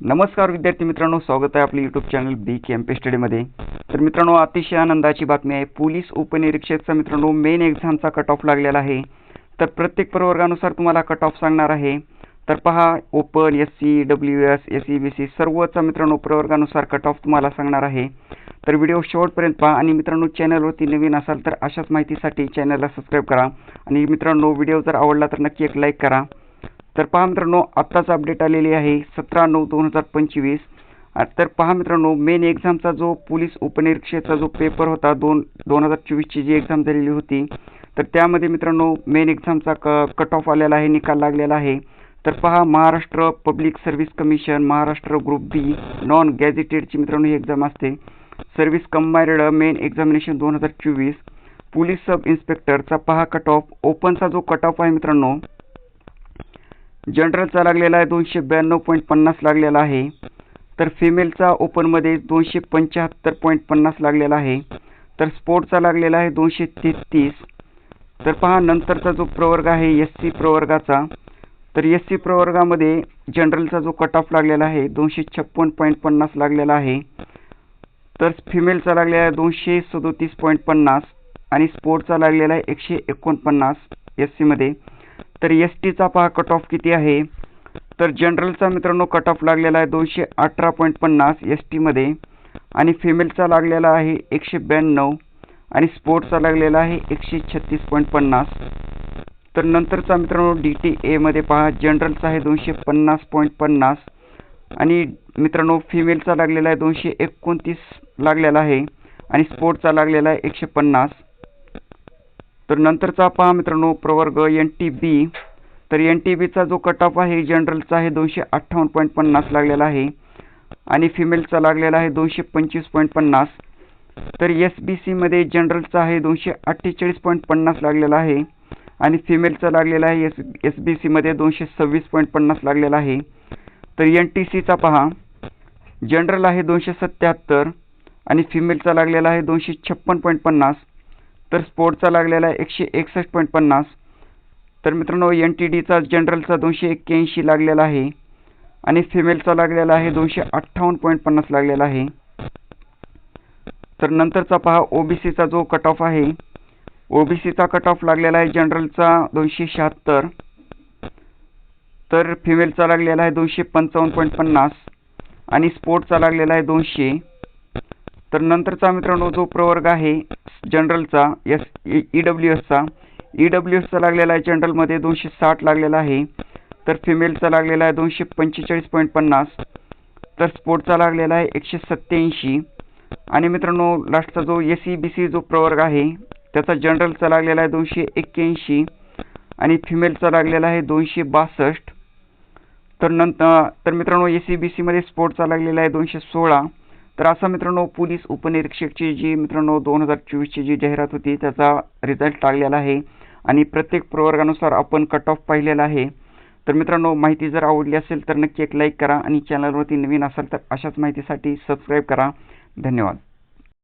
नमस्कार विद्यार्थी मित्रांनो स्वागत आहे आपले YouTube channel B K M P स्टडीमध्ये तर मित्रांनो अतिशय आनंदाची बातमी आहे. पोलीस उपनिरीक्षकचा मित्रांनो मेन एक्झामचा कट ऑफ लागलेला आहे. तर प्रत्येक प्रवर्गानुसार तुम्हाला कट ऑफ सांगणार आहे. तर पहा open S C W S S C B C सर्वचा मित्रांनो प्रवर्गानुसार कट ऑफ तुम्हाला सांगणार आहे. तर व्हिडिओ शेवटपर्यंत पहा आणि मित्रांनो चॅनलवरती नवीन असाल तर अशाच माहितीसाठी चॅनलला सबस्क्राईब करा. आणि मित्रांनो व्हिडिओ जर आवडला तर नक्की एक लाईक करा. तर पहा मित्रांनो आत्ताच अपडेट आलेली आहे सतरा नऊ दोन हजार पंचवीस. तर पहा मित्रांनो मेन एक्झामचा जो पोलीस उपनिरीक्षकचा जो पेपर होता दोन दोन हजार चोवीसची जी एक्झाम झालेली होती तर त्यामध्ये मित्रांनो मेन एक्झामचा क कट ऑफ आलेला आहे निकाल लागलेला आहे. तर पहा Maharashtra public service commission Maharashtra group B non गॅझेटेडची मित्रांनो ही एक्झाम असते. सर्व्हिस कंबायर्ड मेन एक्झामिनेशन दोन हजार चोवीस. पोलीस सब इन्स्पेक्टरचा पहा कट ऑफ ओपनचा जो कट ऑफ आहे मित्रांनो जनरलचा लागलेला आहे दोनशे ब्याण्णव पॉईंट पन्नास लागलेला आहे. तर फिमेलचा ओपनमध्ये दोनशे पंच्याहत्तर पॉईंट पन्नास लागलेला आहे. तर स्पोर्टचा लागलेला आहे दोनशे तेहतीस. तर पहा नंतरचा जो प्रवर्ग आहे एस सी प्रवर्गाचा तर एस सी प्रवर्गामध्ये जनरलचा जो कट ऑफ लागलेला आहे दोनशे छप्पन पॉईंट पन्नास लागलेला आहे. तर फिमेलचा लागलेला आहे दोनशे सदोतीस पॉईंट पन्नास आणि स्पोर्टचा लागलेला आहे एकशे एकोणपन्नास एस सीमध्ये तर एस टीचा पहा कट ऑफ किती आहे? तर जनरलचा मित्रांनो कट ऑफ लागलेला आहे दोनशे अठरा पॉईंट पन्नास एस टीमध्ये आणि फिमेलचा लागलेला आहे एकशे ब्याण्णव. आणि स्पोर्ट्सचा लागलेला आहे एकशे छत्तीस पॉईंट पन्नास. तर नंतरचा मित्रांनो डी टी एमध्ये पहा जनरलचा आहे दोनशे पन्नास पॉईंट पन्नास. आणि मित्रांनो फिमेलचा लागलेला आहे दोनशे एकोणतीस लागलेला आहे. आणि स्पोर्टचा लागलेला आहे एकशे पन्नास. तर नंतरचा पहा मित्रांनो प्रवर्ग एन टी बी तर एन टी बीचा जो कट ऑफ आहे जनरलचा आहे दोनशे अठ्ठावन्न पॉईंट पन्नास लागलेला आहे. आणि फिमेलचा लागलेला आहे दोनशे पंचवीस पॉईंट पन्नास. तर एस बी सीमध्ये जनरलचा आहे दोनशे अठ्ठेचाळीस पॉईंट पन्नास लागलेला आहे. आणि फिमेलचा लागलेला आहे एस एस बी सीमध्ये दोनशे सव्वीस पॉईंट पन्नास लागलेला आहे. तर एन टी सीचा पहा. जनरल आहे दोनशे सत्त्याहत्तर आणि फिमेलचा लागलेला आहे दोनशे छप्पन पॉईंट पन्नास. तर स्पोर्टचा लागलेला आहे एकशे एकसष्ट पॉईंट पन्नास. तर मित्रांनो एन टी डीचा जनरलचा दोनशे एक्क्याऐंशी लागलेला आहे. आणि फिमेलचा लागलेला आहे दोनशे अठ्ठावन्न पॉईंट पन्नास लागलेला आहे. तर नंतरचा पहा ओ बी सीचा जो कट ऑफ आहे. ओ बी सीचा कट ऑफ लागलेला आहे जनरलचा दोनशे शहात्तर. तर फिमेलचा लागलेला आहे दोनशे पंचावन्न पॉईंट पन्नास. आणि स्पोर्टचा लागलेला आहे दोनशे. तर नंतरचा मित्रांनो जो प्रवर्ग आहे जनरलचा एस ई डब्ल्यू एसचा. ई डब्ल्यू एसचा लागलेला आहे जनरलमध्ये दोनशे साठ लागलेला आहे. तर फिमेलचा लागलेला आहे दोनशे पंचेचाळीस पॉईंट पन्नास. तर स्पोर्टचा लागलेला आहे एकशे सत्त्याऐंशी. आणि मित्रांनो लास्टचा जो एस सी बी सी जो प्रवर्ग आहे त्याचा जनरलचा लागलेला आहे दोनशे एक्क्याऐंशी. आणि फिमेलचा लागलेला आहे दोनशे बासष्ट. तर नंतर तर मित्रांनो एस सी बी सीमध्ये स्पोर्टचा लागलेला आहे दोनशे सोळा. तर असा मित्रांनो पोलीस उपनिरीक्षकची जी मित्रांनो दोन हजार चोवीसची जी जाहिरात होती त्याचा रिझल्ट लागलेला आहे. आणि प्रत्येक प्रवर्गानुसार आपण कट ऑफ पाहिलेला आहे. तर मित्रांनो माहिती जर आवडली असेल तर नक्की एक लाईक करा. आणि चॅनलवरती नवीन असाल तर अशाच माहितीसाठी सबस्क्राईब करा. धन्यवाद.